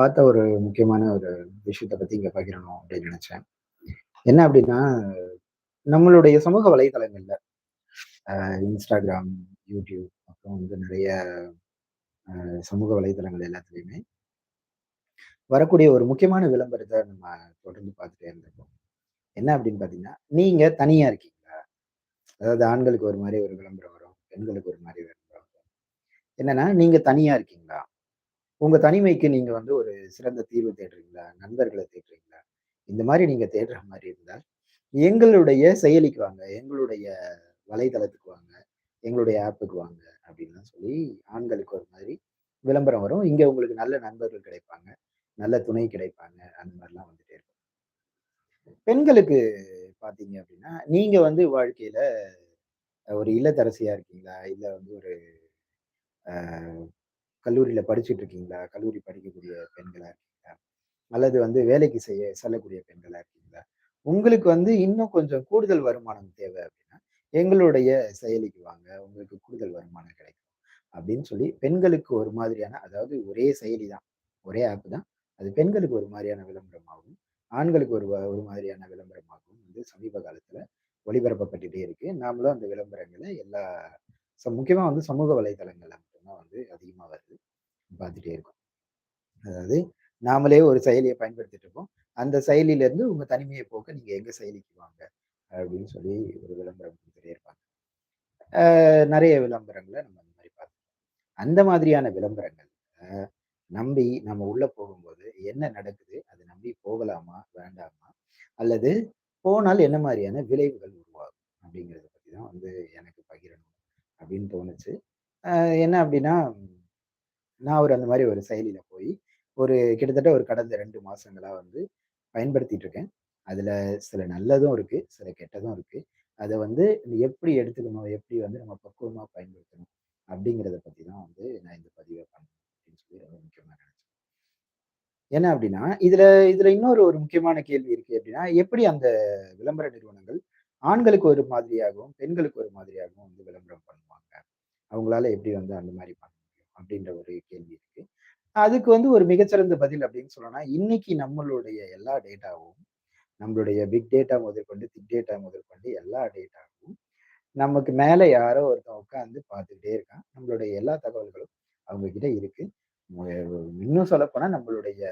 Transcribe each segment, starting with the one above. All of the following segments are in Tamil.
பார்த்த ஒரு முக்கியமான ஒரு விஷயத்தை பத்தி இங்க பகிரணும் அப்படின்னு நினைச்சேன். என்ன அப்படின்னா, நம்மளுடைய சமூக வலைதளங்கள்ல இன்ஸ்டாகிராம் யூடியூப் அப்புறம் வந்து நிறைய சமூக வலைதளங்கள் எல்லாத்துலயுமே வரக்கூடிய ஒரு முக்கியமான விளம்பரத்தை நம்ம தொடர்ந்து பார்த்துட்டே இருந்திருக்கோம் என்ன அப்படின்னு பார்த்தீங்கன்னா, நீங்க தனியா இருக்கீங்களா? அதாவது ஆண்களுக்கு ஒரு மாதிரி ஒரு விளம்பரம் வரும். பெண்களுக்கு ஒரு மாதிரி விளம்பரம் வரும். என்னன்னா, நீங்க தனியா இருக்கீங்களா? உங்க தனிமைக்கு நீங்க வந்து ஒரு சிறந்த தீர்வு தேடுறீங்களா? நண்பர்களை தேடுறீங்களா? இந்த மாதிரி நீங்க தேடுற மாதிரி இருந்தால், எங்களுடைய செயலிக்கு வாங்க. எங்களுடைய வலைதளத்துக்கு வாங்க. எங்களுடைய ஆப்புக்கு வாங்க. அப்படின்லாம் சொல்லி ஆண்களுக்கு ஒரு மாதிரி விளம்பரம் வரும். இங்க உங்களுக்கு நல்ல நண்பர்கள் கிடைப்பாங்க. நல்ல துணை கிடைப்பாங்க. அந்த மாதிரிலாம் வந்துட்டே இருக்கும். பெண்களுக்கு பார்த்தீங்க அப்படின்னா, நீங்க வந்து வாழ்க்கையில ஒரு இல்லத்தரசியா இருக்கீங்களா? இல்ல வந்து ஒரு கல்லூரியில் படிச்சுட்டு இருக்கீங்களா? கல்லூரி படிக்கக்கூடிய பெண்களாக இருக்கீங்களா? அல்லது வந்து வேலைக்கு செய்ய செல்லக்கூடிய பெண்களாக இருக்கீங்களா? உங்களுக்கு வந்து இன்னும் கொஞ்சம் கூடுதல் வருமானம் தேவை அப்படின்னா, எங்களுடைய செயலிக்கு வாங்க. உங்களுக்கு கூடுதல் வருமானம் கிடைக்கும். அப்படின்னு சொல்லி பெண்களுக்கு ஒரு மாதிரியான அதாவது ஒரே செயலி தான். ஒரே ஆப் தான். அது பெண்களுக்கு ஒரு மாதிரியான விளம்பரமாகவும், ஆண்களுக்கு ஒரு வ ஒரு மாதிரியான விளம்பரமாகவும் வந்து சமீப காலத்தில் ஒளிபரப்பப்பட்டுட்டே இருக்கு. நாமளும் அந்த விளம்பரங்களை எல்லா ச வந்து சமூக வலைதளங்கள்ல மட்டும்தான் வந்து அதிகமாக வருது. பார்த்துட்டே இருக்கோம். அதாவது நாமளே ஒரு செயலியை பயன்படுத்திட்டு இருக்கோம் அந்த செயலியிலேருந்து உங்கள் தனிமையை போக்க நீங்கள் எங்கே செயலிக்கு வாங்க. அப்படின்னு சொல்லி ஒரு விளம்பரம் கொடுத்துட்டே இருப்பாங்க. நிறைய விளம்பரங்களை நம்ம அந்த மாதிரி பார்த்தோம். அந்த மாதிரியான விளம்பரங்கள் நம்பி நம்ம உள்ளே போகும்போது என்ன நடக்குது? அதை நம்பி போகலாமா? வேண்டாமா? அல்லது போனால் என்ன மாதிரியான விளைவுகள் உருவாகும்? அப்படிங்கிறத பற்றி தான் வந்து எனக்கு பகிரணும் அப்படின்னு தோணுச்சு. என்ன அப்படின்னா, நான் ஒரு அந்த மாதிரி ஒரு செயலியில் போய் ஒரு கிட்டத்தட்ட ஒரு கடந்த ரெண்டு மாதங்களாக வந்து பயன்படுத்திட்டு இருக்கேன். அதில் சில நல்லதும் இருக்குது சில கெட்டதும் இருக்குது அதை வந்து எப்படி எடுத்துக்கணும்? எப்படி வந்து நம்ம பக்குவமாக பயன்படுத்தணும்? அப்படிங்கிறத பற்றி தான் வந்து நான் இந்த பதிவை பண்ணணும் அப்படின்னு சொல்லி ரொம்ப முக்கியமாக நினச்சேன் என்ன அப்படின்னா, இதில் இதில் இன்னொரு ஒரு முக்கியமான கேள்வி இருக்குது அப்படின்னா, எப்படி அந்த விளம்பர நிறுவனங்கள் ஆண்களுக்கு ஒரு மாதிரியாகவும், பெண்களுக்கு ஒரு மாதிரியாகவும் வந்து விளம்பரம் பண்ணுவாங்க? அவங்களால எப்படி வந்து அந்த மாதிரி பண்ண அப்படின்ற ஒரு கேள்வி இருக்கு. அதுக்கு வந்து ஒரு மிகச்சிறந்த பதில் அப்படின்னு சொல்லணும்னா, இன்னைக்கு நம்மளுடைய எல்லா டேட்டாவும், நம்மளுடைய பிக் டேட்டா முதற்கொண்டு, திக் டேட்டா முதற்கொண்டு எல்லா டேட்டாவும் நமக்கு மேலே யாரோ ஒருத்தன் உட்காந்து பார்த்துக்கிட்டே இருக்கான். நம்மளுடைய எல்லா தகவல்களும் அவங்க கிட்ட இருக்கு. இன்னும் சொல்லப்போனா நம்மளுடைய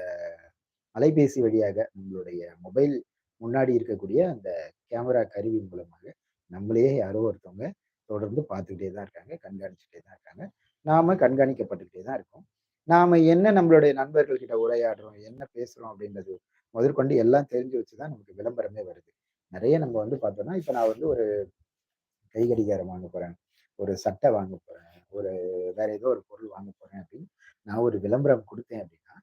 அலைபேசி வழியாக, நம்மளுடைய மொபைல் முன்னாடி இருக்கக்கூடிய அந்த கேமரா கருவி மூலமாக நம்மளையே யாரோ ஒருத்தவங்க தொடர்ந்து பார்த்துக்கிட்டே தான் இருக்காங்க. கண்காணிச்சுட்டே தான் இருக்காங்க. நாம கண்காணிக்கப்பட்டுக்கிட்டே தான் இருக்கோம். நாம என்ன நம்மளுடைய நண்பர்கள் கிட்ட உரையாடுறோம், என்ன பேசுறோம் அப்படின்றது முதற்கொண்டு எல்லாம் தெரிஞ்சு வச்சு தான் நமக்கு விளம்பரமே வருது. நிறைய நம்ம வந்து பார்த்தோம்னா, இப்போ நான் வந்து ஒரு கை கடிகாரம் வாங்க போறேன். ஒரு சட்டை வாங்க போறேன். ஒரு வேற ஏதோ ஒரு பொருள் வாங்க போறேன் அப்படின்னு நான் ஒரு விளம்பரம் கொடுத்தேன் அப்படின்னா,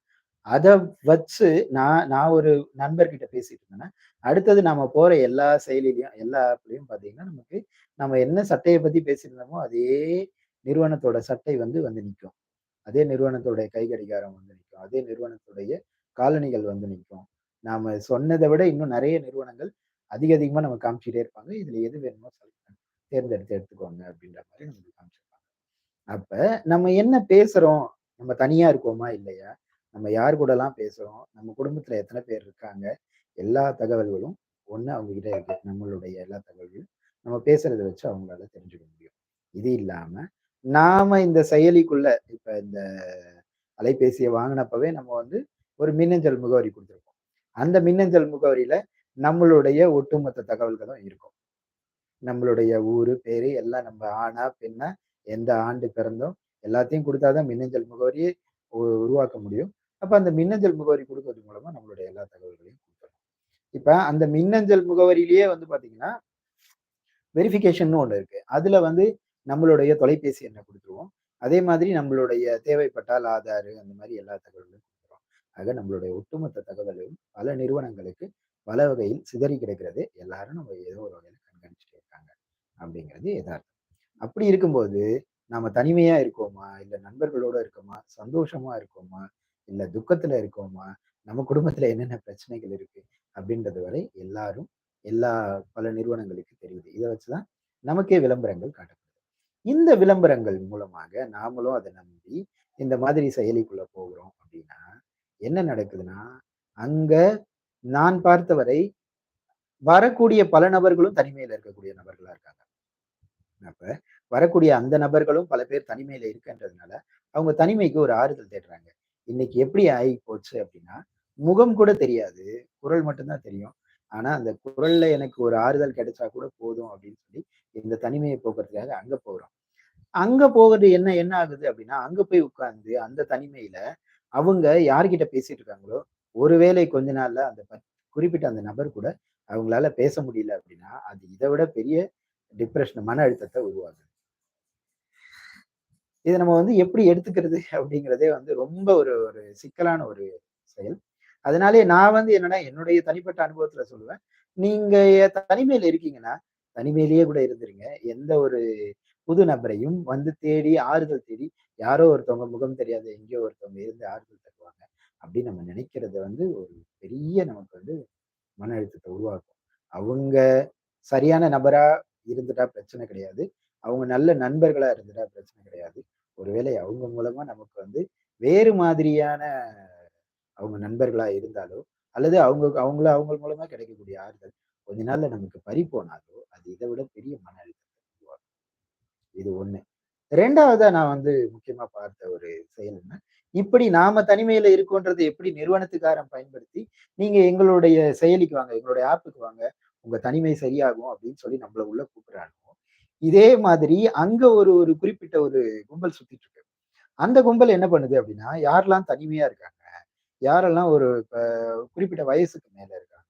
அதை வச்சு நான் நான் ஒரு நண்பர்கிட்ட பேசிட்டு இருந்தேன்னா, அடுத்தது நாம போற எல்லா செயலிலையும் எல்லா ஆப்லையும் பார்த்தீங்கன்னா, நமக்கு நம்ம என்ன சட்டையை பத்தி பேசியிருந்தோமோ, அதே நிறுவனத்தோட சட்டை வந்து வந்து நிற்கும் அதே நிறுவனத்துடைய கை கடிகாரம் வந்து நிற்கும் அதே நிறுவனத்துடைய காலணிகள் வந்து நிற்கும் நாம சொன்னதை விட இன்னும் நிறைய நிறுவனங்கள் அதிக அதிகமா நம்ம காமிச்சுட்டே இருப்பாங்க. இதுல எது வேணுமோ தேர்ந்தெடுத்து எடுத்துக்கோங்க அப்படின்ற மாதிரி நமக்கு காமிச்சிருப்பாங்க. அப்ப நம்ம என்ன பேசுறோம்? நம்ம தனியா இருக்கோமா? இல்லையா? நம்ம யார் கூடலாம் பேசுறோம்? நம்ம குடும்பத்துல எத்தனை பேர் இருக்காங்க? எல்லா தகவல்களும் ஒண்ணு அவங்க கிட்ட இருக்கு. நம்மளுடைய எல்லா தகவல்களும் நம்ம பேசுறத வச்சு அவங்களால தெரிஞ்சுக்க முடியும். இது இல்லாம நாம இந்த செயலிக்குள்ள இப்ப இந்த அலைபேசியை வாங்கினப்பவே நம்ம வந்து ஒரு மின்னஞ்சல் முகவரி கொடுத்துருக்கோம் அந்த மின்னஞ்சல் முகவரியில நம்மளுடைய ஒட்டுமொத்த தகவல்களும் இருக்கும். நம்மளுடைய ஊரு, பேரு எல்லாம் நம்ம ஆணா, பெண்ணா, எந்த ஆண்டு பிறந்தோம், எல்லாத்தையும் கொடுத்தாதான் மின்னஞ்சல் முகவரியை உ உருவாக்க முடியும். அப்ப அந்த மின்னஞ்சல் முகவரி கொடுக்கறது மூலமா நம்மளுடைய எல்லா தகவல்களையும் கொடுக்கணும் இப்ப அந்த மின்னஞ்சல் முகவரியிலேயே வந்து பார்த்தீங்கன்னா, வெரிஃபிகேஷன் ஒன்று இருக்கு. அதுல வந்து நம்மளுடைய தொலைபேசி எண்ணை கொடுத்துருவோம் அதே மாதிரி நம்மளுடைய தேவைப்பட்டால் ஆதாரு அந்த மாதிரி எல்லா தகவல்களும் கொடுக்குறோம் ஆக நம்மளுடைய ஒட்டுமொத்த தகவலும் பல நிறுவனங்களுக்கு பல வகையில் சிதறி கிடக்கிறது. எல்லாரும் நம்ம ஏதோ ஒரு வகையில் கண்காணிச்சுட்டு இருக்காங்க. அப்படிங்கிறது எதார்த்தம். அப்படி இருக்கும்போது, நாம தனிமையா இருக்கோமா? இல்ல நண்பர்களோட இருக்கோமா? சந்தோஷமா இருக்கோமா? இல்ல துக்கத்துல இருக்கோமா? நம்ம குடும்பத்துல என்னென்ன பிரச்சனைகள் இருக்கு? அப்படின்றது வரை எல்லாரும், எல்லா பல நிறுவனங்களுக்கு தெரியுது. இதை வச்சுதான் நமக்கே விளம்பரங்கள் காட்டப்படும் இந்த விளம்பரங்கள் மூலமாக நாமளும் அதை நம்பி, இந்த மாதிரி செயலிக்குள்ள போகிறோம் அப்படின்னா, என்ன நடக்குதுன்னா, அங்க நான் பார்த்தவரை வரக்கூடிய பல நபர்களும் தனிமையில இருக்கக்கூடிய நபர்களா இருக்காங்க. அப்ப வரக்கூடிய அந்த நபர்களும் பல பேர் தனிமையில இருக்கன்றதுனால அவங்க தனிமைக்கு ஒரு ஆறுதல் தேடுறாங்க. இன்னைக்கு எப்படி ஆகி போச்சு அப்படின்னா, முகம் கூட தெரியாது. குரல் மட்டும்தான் தெரியும். ஆனா, அந்த குரல்ல எனக்கு ஒரு ஆறுதல் கிடைச்சா கூட போதும் அப்படின்னு சொல்லி, இந்த தனிமையை போக்குறதுக்காக அங்க போறோம். அங்க போகிறது என்ன என்ன ஆகுது அப்படின்னா, அங்க போய் உட்கார்ந்து அந்த தனிமையில அவங்க யார்கிட்ட பேசிட்டு இருக்காங்களோ, ஒருவேளை கொஞ்ச நாள்ல அந்த குறிப்பிட்ட அந்த நபர் கூட அவங்களால பேச முடியல அப்படின்னா, அது இதை விட பெரிய டிப்ரெஷன் மன அழுத்தத்தை உருவாகுது இதை நம்ம வந்து எப்படி எடுத்துக்கிறது அப்படிங்கிறதே வந்து ரொம்ப ஒரு ஒரு சிக்கலான ஒரு செயல். அதனாலே நான் வந்து என்னன்னா, என்னுடைய தனிப்பட்ட அனுபவத்துல சொல்லுவேன். நீங்க தனிமையில இருக்கீங்கன்னா, தனிமையிலேயே கூட இருந்துருங்க. எந்த ஒரு புது நபரையும் வந்து தேடி, ஆறுதல் தேடி, யாரோ ஒருத்தவங்க முகம் தெரியாத எங்கேயோ ஒருத்தவங்க இருந்து ஆறுதல் தருவாங்க. அப்படின்னு நம்ம நினைக்கிறது வந்து ஒரு பெரிய நமக்கு வந்து மன அழுத்தத்தை உருவாக்கும். அவங்க சரியான நபரா இருந்துட்டா பிரச்சனை கிடையாது. அவங்க நல்ல நண்பர்களா இருந்துட்டா பிரச்சனை கிடையாது. ஒருவேளை அவங்க மூலமா நமக்கு வந்து வேறு மாதிரியான அவங்க நண்பர்களா இருந்தாலோ, அல்லது அவங்க அவங்கள அவங்க மூலமா கிடைக்கக்கூடிய ஆறுதல் கொஞ்ச நாள்ல நமக்கு பறி போனாலோ, அது இதை விட பெரிய மன அழுத்தம் உருவாக்கும். இது 1. 2வதா நான் வந்து முக்கியமா பார்த்த ஒரு செயல் என்ன, இப்படி நாம தனிமையில இருக்கோன்றது எப்படி நிறுவனத்துக்காரன் பயன்படுத்தி, நீங்க எங்களுடைய செயலிக்கு வாங்க, எங்களுடைய ஆப்புக்கு வாங்க, உங்க தனிமை சரியாகும் அப்படின்னு சொல்லி நம்மள உள்ள கூப்பிடுறானோ, இதே மாதிரி அங்க ஒரு ஒரு குறிப்பிட்ட ஒரு கும்பல் சுத்திட்டு இருக்கு. அந்த கும்பல் என்ன பண்ணுது அப்படின்னா, யாரெல்லாம் தனிமையா இருக்காங்க, யாரெல்லாம் ஒரு குறிப்பிட்ட வயசுக்கு மேல இருக்காங்க,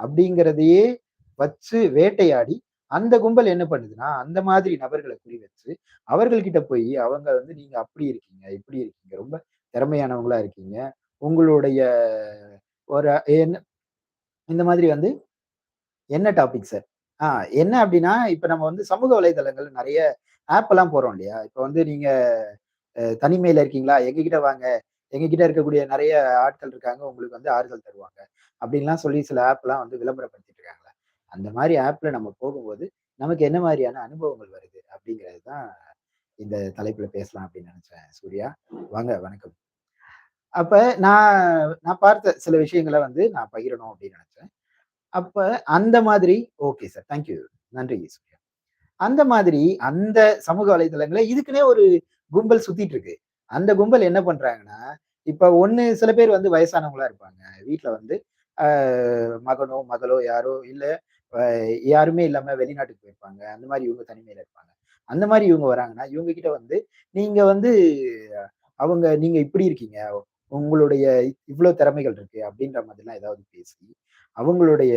அப்படிங்கிறதையே வச்சு வேட்டையாடி, அந்த கும்பல் என்ன பண்ணுதுன்னா, அந்த மாதிரி நபர்களை குறி வச்சு, அவர்கள்கிட்ட போய் அவங்க வந்து நீங்க அப்படி இருக்கீங்க, இப்படி இருக்கீங்க, ரொம்ப திறமையானவங்களா இருக்கீங்க. உங்களுடைய ஒரு என்ன இந்த மாதிரி வந்து என்ன டாபிக் சார்? ஆ என்ன அப்படின்னா, இப்ப நம்ம வந்து சமூக வலைதளங்கள் நிறைய ஆப் எல்லாம் போறோம் இல்லையா? இப்ப வந்து நீங்க தனிமையில இருக்கீங்களா? எங்ககிட்ட வாங்க. எங்ககிட்ட இருக்கக்கூடிய நிறைய ஆட்கள் இருக்காங்க. உங்களுக்கு வந்து ஆறுதல் தருவாங்க. அப்படின்லாம் சொல்லி சில ஆப்லாம் வந்து விளம்பரப்படுத்திட்டு இருக்காங்களே அந்த மாதிரி ஆப்ல நம்ம போகும்போது, நமக்கு என்ன மாதிரியான அனுபவங்கள் வருது? அப்படிங்கிறது தான் இந்த தலைப்புல பேசலாம் அப்படின்னு நினைச்சேன் சூர்யா. வாங்க வணக்கம். அப்ப நான் நான் பார்த்த சில விஷயங்கள வந்து நான் பகிரணும் அப்படின்னு நினைச்சேன் அப்ப அந்த மாதிரி ஓகே சார். Thank you. நன்றி சூர்யா. அந்த மாதிரி அந்த சமூக வலைதளங்களை இதுக்குன்னே ஒரு கும்பல் சுத்திட்டு இருக்கு. அந்த கும்பல் என்ன பண்றாங்கன்னா, இப்ப ஒண்ணு சில பேர் வந்து வயசானவங்களா இருப்பாங்க. வீட்டுல வந்து மகனோ, மகளோ யாரோ இல்ல யாருமே இல்லாம வெளிநாட்டுக்கு போயிருப்பாங்க. அந்த மாதிரி இவங்க தனிமையில இருப்பாங்க. அந்த மாதிரி இவங்க வராங்கன்னா, இவங்க கிட்ட வந்து நீங்க வந்து அவங்க நீங்க இப்படி இருக்கீங்க. உங்களுடைய இவ்வளவு திறமைகள் இருக்கு அப்படின்ற மாதிரிலாம் ஏதாவது பேசி, அவங்களுடைய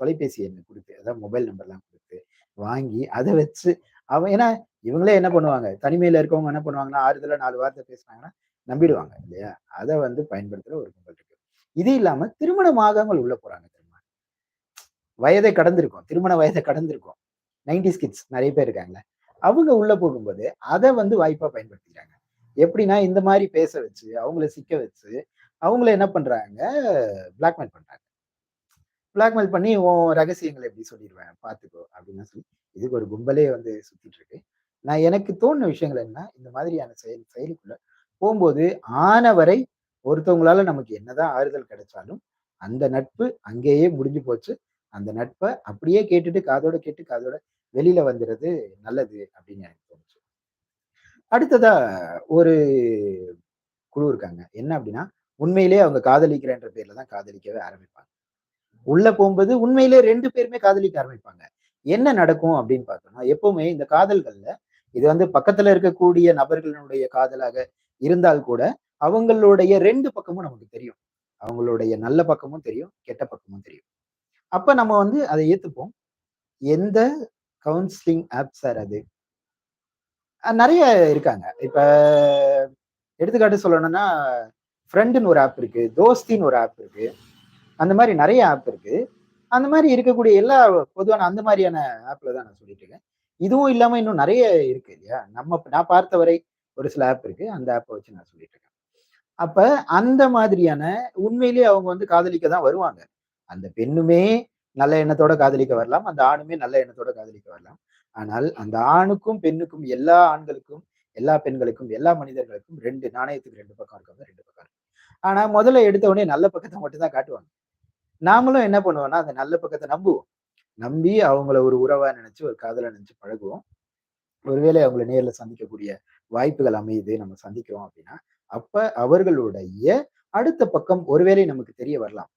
தொலைபேசி எண்ண கொடுத்து அதாவது மொபைல் நம்பர்லாம் கொடுத்து வாங்கி அதை வச்சு அவன் ஏன்னா இவங்களே என்ன பண்ணுவாங்க, தனிமையில இருக்கவங்க என்ன பண்ணுவாங்கன்னா, ஆறுதல நாலு வார்த்தை பேசுனாங்கன்னா நம்பிடுவாங்க இல்லையா? அதை வந்து பயன்படுத்துற ஒரு கும்பல் இருக்கு. இது இல்லாம திருமணம் ஆகாமல் உள்ள போறாங்க திருமணம் வயதை கடந்திருக்கும். திருமண வயதை கடந்திருக்கும். 90ஸ் கிட்ஸ் நிறைய பேர் இருக்காங்களே அவங்க உள்ள போகும்போது, அதை வந்து வாய்ப்பா பயன்படுத்திக்கிறாங்க. எப்படின்னா, இந்த மாதிரி பேச வச்சு, அவங்கள சிக்க வச்சு, அவங்கள என்ன பண்றாங்க, பிளாக்மெயில் பண்றாங்க. பிளாக்மெயில் பண்ணி, "உன் ரகசியங்களை எப்படி சொல்லிருவேன், பார்த்துக்கோ" அப்படின்னு சொல்லி, இதுக்கு ஒரு கும்பலே வந்து சுத்திட்டு இருக்கு. நான் எனக்கு தோணுன விஷயங்கள் என்ன இந்த மாதிரியான செயல் செயலுக்குள்ள போகும்போது ஆனவரை ஒருத்தவங்களால நமக்கு என்னதான் ஆறுதல் கிடைச்சாலும், அந்த நட்பு அங்கேயே முடிஞ்சு போச்சு. அந்த நட்ப அப்படியே கேட்டுட்டு, காதோட கேட்டு, காதோட வெளியில வந்துடுறது நல்லது அப்படின்னு எனக்கு தோணுச்சு. அடுத்ததா ஒரு குழு இருக்காங்க. என்ன அப்படின்னா, உண்மையிலேயே அவங்க காதலிக்கிறேன்ற பேர்ல தான் காதலிக்கவே ஆரம்பிப்பாங்க. உள்ள போகும்போது உண்மையிலேயே ரெண்டு பேருமே காதலிக்க ஆரம்பிப்பாங்க. என்ன நடக்கும் அப்படின்னு பார்த்தோம்னா, எப்பவுமே இந்த காதல்கள்ல இது வந்து பக்கத்துல இருக்கக்கூடிய நபர்களுடைய காதலாக இருந்தால் கூட, அவங்களுடைய ரெண்டு பக்கமும் நமக்கு தெரியும். அவங்களுடைய நல்ல பக்கமும் தெரியும், கெட்ட பக்கமும் தெரியும். அப்ப நம்ம வந்து அதை ஏத்துப்போம். எந்த கவுன்சிலிங் ஆப் சார் அது? நிறைய இருக்காங்க. இப்ப எடுத்துக்காட்டு சொல்லணும்னா, ஃப்ரெண்டுன்னு ஒரு ஆப் இருக்கு. தோஸ்தின்னு ஒரு ஆப் இருக்கு. அந்த மாதிரி நிறைய ஆப் இருக்கு. அந்த மாதிரி இருக்கக்கூடிய எல்லா பொதுவான அந்த மாதிரியான ஆப்ல தான் நான் சொல்லிட்டு இருக்கேன். இதுவும் இல்லாம இன்னும் நிறைய இருக்கு இல்லையா? நம்ம நான் பார்த்தவரை ஒரு சில ஆப் இருக்கு. அந்த ஆப்பை வச்சு நான் சொல்லிட்டு இருக்கேன். அப்ப அந்த மாதிரியான உண்மையிலேயே அவங்க வந்து காதலிக்க தான் வருவாங்க. அந்த பெண்ணுமே நல்ல எண்ணத்தோட காதலிக்க வரலாம். அந்த ஆணுமே நல்ல எண்ணத்தோட காதலிக்க வரலாம். ஆனால் அந்த ஆணுக்கும், பெண்ணுக்கும் எல்லா ஆண்களுக்கும், எல்லா பெண்களுக்கும், எல்லா மனிதர்களுக்கும் ரெண்டு நாணயத்துக்கு ரெண்டு பக்கம் இருக்காங்க ரெண்டு பக்கம் இருக்கு. ஆனா முதல்ல எடுத்த உடனே நல்ல பக்கத்தை மட்டும் தான் காட்டுவாங்க. நாமளும் என்ன பண்ணுவோம்னா, அந்த நல்ல பக்கத்தை நம்புவோம். நம்பி அவங்கள ஒரு உறவா நினைச்சு, ஒரு காதலை நினைச்சு பழகுவோம். ஒருவேளை அவங்கள நேர்ல சந்திக்கக்கூடிய வாய்ப்புகள் அமையுது, நம்ம சந்திக்கிறோம் அப்படின்னா, அப்ப அவர்களுடைய அடுத்த பக்கம் ஒருவேளை நமக்கு தெரிய வரலாம்.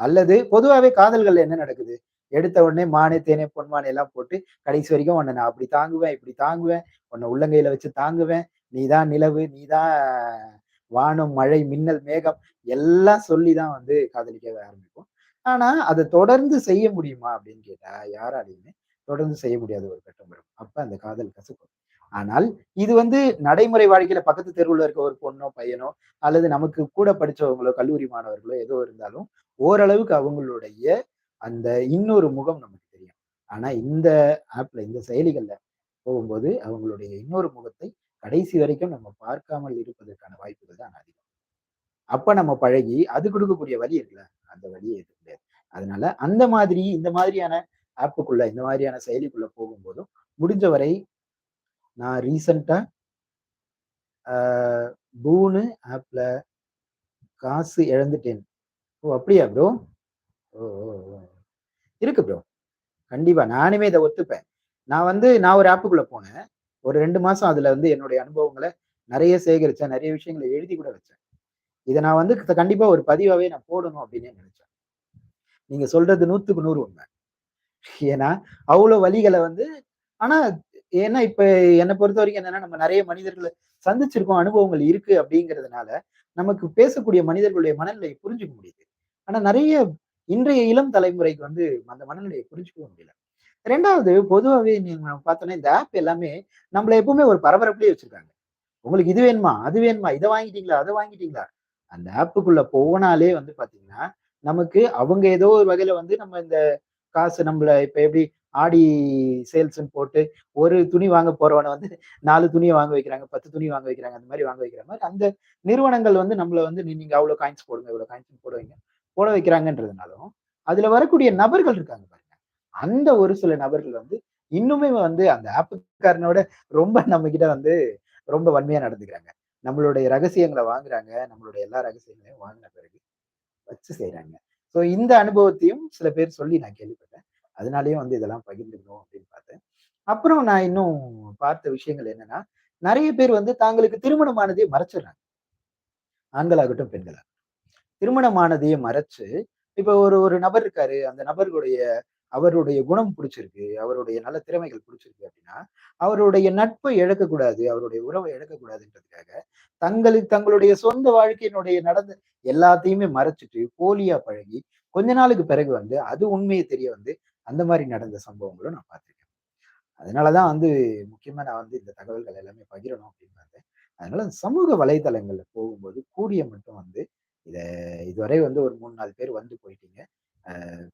அல்லது பொதுவாகவே காதல்கள் என்ன நடக்குது? எடுத்த உடனே மானே, தேனே, பொன்மானே எல்லாம் போட்டு கடைசி வரைக்கும் உன்னை நான் அப்படி தாங்குவேன், இப்படி தாங்குவேன், உன்னை உள்ளங்கையில வச்சு தாங்குவேன், நீ தான் நிலவு, நீ தான் வானம், மழை, மின்னல், மேகம் எல்லாம் சொல்லி தான் வந்து காதலிக்கவே ஆரம்பிப்போம். ஆனா, அதை தொடர்ந்து செய்ய முடியுமா அப்படின்னு கேட்டா, யாராலையுமே தொடர்ந்து செய்ய முடியாத ஒரு கட்டம் வரும். அப்ப அந்த காதல் கசக்கும். ஆனால், இது வந்து நடைமுறை வாழ்க்கையில பக்கத்து தெருவில் இருக்க ஒரு பொண்ணோ, பையனோ அல்லது நமக்கு கூட படிச்சவங்களோ, கல்லூரி மாணவர்களோ ஏதோ இருந்தாலும், ஓரளவுக்கு அவங்களுடைய அந்த இன்னொரு முகம் நமக்கு தெரியும். ஆனா, இந்த ஆப்ல, இந்த செயலிகள்ல போகும்போது, அவங்களுடைய இன்னொரு முகத்தை கடைசி வரைக்கும் நம்ம பார்க்காமல் இருப்பதற்கான வாய்ப்புகள் தான் அதிகம். அப்ப நம்ம பழகி, அது கொடுக்கக்கூடிய வழி இருக்குல்ல, அந்த வழியே ஏத்துக்க முடியாது. அதனால அந்த மாதிரி, இந்த மாதிரியான ஆப்புக்குள்ள, இந்த மாதிரியான செயலிக்குள்ள போகும்போதும், முடிஞ்ச வரை நான் ரீசென்ட்டா பூனு ஆப்ல காசு இழந்துட்டேன். ஓ! அப்படியா ப்ரோ? ஓ! ஓ! ஓ! இருக்கு ப்ரோ. கண்டிப்பா. நானுமே இதை ஒத்துப்பேன். நான் வந்து நான் ஒரு ஆப்புக்குள்ள போனேன். ஒரு ரெண்டு மாசம் அதுல வந்து என்னுடைய அனுபவங்களை நிறைய சேகரிச்சேன். நிறைய விஷயங்களை எழுதி கூட வச்சேன். இதை நான் வந்து கண்டிப்பா ஒரு பதிவாவே நான் போடணும் அப்படின்னு நினைச்சேன் நீங்க சொல்றது நூத்துக்கு நூறு உண்மை ஏன்னா, அவ்வளவு வழிகளை வந்து ஆனா ஏன்னா இப்ப என்ன பொறுத்தவரைக்கும் என்னன்னா, நம்ம நிறைய மனிதர்களை சந்திச்சிருக்கோம். அனுபவங்கள் இருக்கு அப்படிங்கிறதுனால நமக்கு பேசக்கூடிய மனிதர்களுடைய மனநிலையை புரிஞ்சுக்க முடியுது. ஆனா நிறைய இன்றைய இளம் தலைமுறைக்கு வந்து அந்த மனநிலையை புரிஞ்சுக்கவும் முடியல. ரெண்டாவது பொதுவாவே நீங்க பார்த்தோன்னா இந்த ஆப் எல்லாமே நம்மள எப்பவுமே ஒரு பரபரப்புலேயே வச்சிருக்காங்க. உங்களுக்கு இது வேணுமா? அது வேணுமா? இதை வாங்கிட்டீங்களா? அதை வாங்கிட்டீங்களா? அந்த ஆப்புக்குள்ள போனாலே வந்து பாத்தீங்கன்னா நமக்கு அவங்க ஏதோ ஒரு வகையில வந்து நம்ம இந்த காசு நம்மள இப்ப எப்படி ஆடி சேல்ஸ்ன்னு போட்டு ஒரு துணி வாங்க போறவனை வந்து நாலு துணியை வாங்க வைக்கிறாங்க, 10 துணி வாங்க வைக்கிறாங்க. அந்த மாதிரி வாங்க வைக்கிற மாதிரி அந்த நிறுவனங்கள் வந்து நம்மள வந்து நீங்க அவ்வளவு காயின்ஸ் போடுங்க, இவ்வளவு காயின்ஸ் போட வைங்க. போட வைக்கிறாங்கன்றதுனாலும், அதுல வரக்கூடிய நபர்கள் இருக்காங்க பாருங்க. அந்த ஒரு சில நபர்கள் வந்து இன்னுமே வந்து அந்த ஆப்புக்காரனோட ரொம்ப நம்மகிட்ட வந்து ரொம்ப வன்மையா நடந்துக்கிறாங்க. நம்மளுடைய ரகசியங்களை வாங்குறாங்க. நம்மளுடைய எல்லா ரகசியங்களையும் வாங்கின பிறகு வச்சு செய்யறாங்க ஸோ இந்த அனுபவத்தையும் சில பேர் சொல்லி நான் கேள்விப்பட்டேன். அதனாலயும் வந்து இதெல்லாம் பகிர்ந்துக்கணும் அப்படின்னு பார்த்தேன். அப்புறம் நான் இன்னும் பார்த்த விஷயங்கள் என்னன்னா, நிறைய பேர் வந்து தாங்களுக்கு திருமணமானதையே மறைச்சிடுறாங்க. ஆண்களாகட்டும், பெண்களாகட்டும் திருமணமானதையே மறைச்சு, இப்ப ஒரு ஒரு நபர் இருக்காரு. அந்த நபர்களுடைய அவருடைய குணம் பிடிச்சிருக்கு அவருடைய நல்ல திறமைகள் பிடிச்சிருக்கு அப்படின்னா, அவருடைய நட்பை இழக்கக்கூடாது. அவருடைய உறவை இழக்கக்கூடாதுன்றதுக்காக, தங்களுக்கு தங்களுடைய சொந்த வாழ்க்கையினுடைய நடந்த எல்லாத்தையுமே மறைச்சிட்டு போலியா பழகி, கொஞ்ச நாளுக்கு பிறகு வந்து அது உண்மையை தெரிய வந்து, அந்த மாதிரி நடந்த சம்பவங்களும் நான் பார்த்துருக்கேன். அதனால தான் வந்து முக்கியமா நான் வந்து இந்த தகவல்கள் எல்லாமே பகிரணும் அப்படின்னு பார்த்தேன். அதனால சமூக வலைதளங்கள்ல போகும்போது கூடிய மட்டும் வந்து இதை இதுவரை வந்து ஒரு 3, 4 பேர் வந்து போயிட்டீங்க.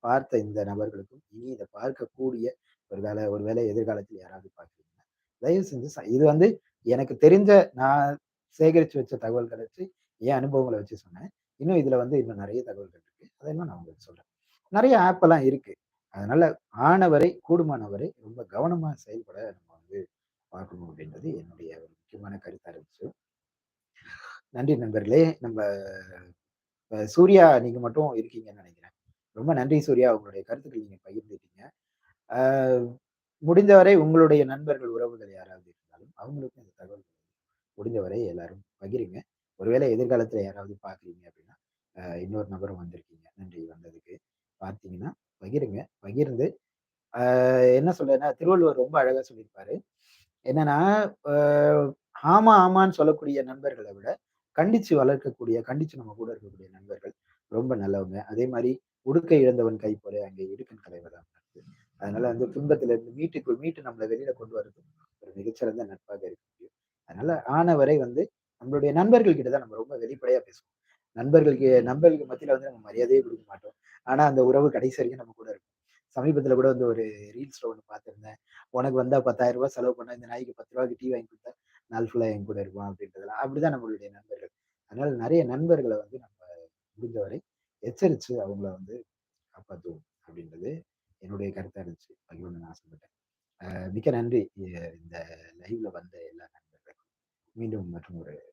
பார்த்த இந்த நபர்களுக்கும், இனி இதை பார்க்கக்கூடிய ஒரு வேளை ஒரு வேளை எதிர்காலத்தில் யாராவது பார்க்குறீங்கன்னா தயவு செஞ்சு இது வந்து எனக்கு தெரிஞ்ச நான் சேகரித்து வச்ச தகவல்களை வச்சு, என் அனுபவங்களை வச்சு சொன்னேன். இன்னும் இதில் வந்து இன்னும் நிறைய தகவல்கள் இருக்கு. அதெல்லாம் நான் உங்களுக்கு சொல்கிறேன் நிறைய ஆப் எல்லாம் இருக்கு. அதனால ஆனவரை, கூடுமானவரை ரொம்ப கவனமாக செயல்பட நம்ம வந்து பார்க்கணும் அப்படின்றது என்னுடைய ஒரு முக்கியமான கருத்தாக இருந்துச்சு. நன்றி நண்பர்களே. நம்ம சூர்யா நீங்கள் மட்டும் இருக்கீங்கன்னு நினைக்கிறேன் ரொம்ப நன்றி சூர்யா. உங்களுடைய கருத்துக்கள் நீங்க பகிர்ந்துட்டீங்க. முடிந்தவரை உங்களுடைய நண்பர்கள், உறவுகள் யாராவது இருந்தாலும், அவங்களுக்கும் இந்த தகவல் முடிந்தவரை எல்லாரும் பகிருங்க. ஒருவேளை எதிர்காலத்துல யாராவது பார்க்குறீங்க அப்படின்னா, இன்னொரு நபரும் வந்திருக்கீங்க. நன்றி வந்ததுக்கு. பார்த்தீங்கன்னா பகிருங்க. பகிர்ந்து என்ன சொல்றேன்னா திருவள்ளுவர் ரொம்ப அழகா சொல்லியிருப்பாரு. என்னன்னா, ஆமா, ஆமான்னு சொல்லக்கூடிய நண்பர்களை விட, கண்டிச்சு வளர்க்கக்கூடிய, கண்டிச்சு நம்ம கூட இருக்கக்கூடிய நண்பர்கள் ரொம்ப நல்லவங்க. அதே மாதிரி "உடுக்கை இழந்தவன் கை போல அங்கே இடுக்கண் களைவதாம் நட்பு." அதனால வந்து துன்பத்திலிருந்து மீட்டுக்கு மீட்டு நம்மளை வெளியில கொண்டு வரது ஒரு மிகச்சிறந்த நட்பாக இருக்க முடியும். அதனால ஆனவரை வந்து நம்மளுடைய நண்பர்கள் கிட்ட தான் நம்ம ரொம்ப வெளிப்படையா பேசுவோம். நண்பர்களுக்கு நண்பர்களுக்கு மத்தியில வந்து நம்ம மரியாதையே கொடுக்க மாட்டோம். ஆனா அந்த உறவு கடைசி வரைக்கும் நம்ம கூட இருக்கும். சமீபத்துல கூட வந்து ஒரு ரீல்ஸ்ல ஒன்று பார்த்திருந்தேன். "உனக்கு வந்தா பத்தாயிரம் ரூபாய் செலவு பண்ண இந்த நாய்க்கு பத்து ரூபாய்க்கு டீ வாங்கி கொடுத்தா நாள் ஃபுல்லா என் கூட இருக்கும்." அப்படின்றதுலாம் அப்படிதான் நம்மளுடைய நண்பர்கள். அதனால நிறைய நண்பர்களை வந்து நம்ம முடிஞ்சவரை எச்சரித்து அவங்கள வந்து காப்பாற்றுவோம் அப்படின்றது என்னுடைய கருத்தாக இருந்துச்சு. பகிர்ந்து ஆசைப்பட்டேன். மிக்க நன்றி. இந்த லைவ்ல வந்த எல்லா நண்பர்களுக்கும். மீண்டும் மற்றும் ஒரு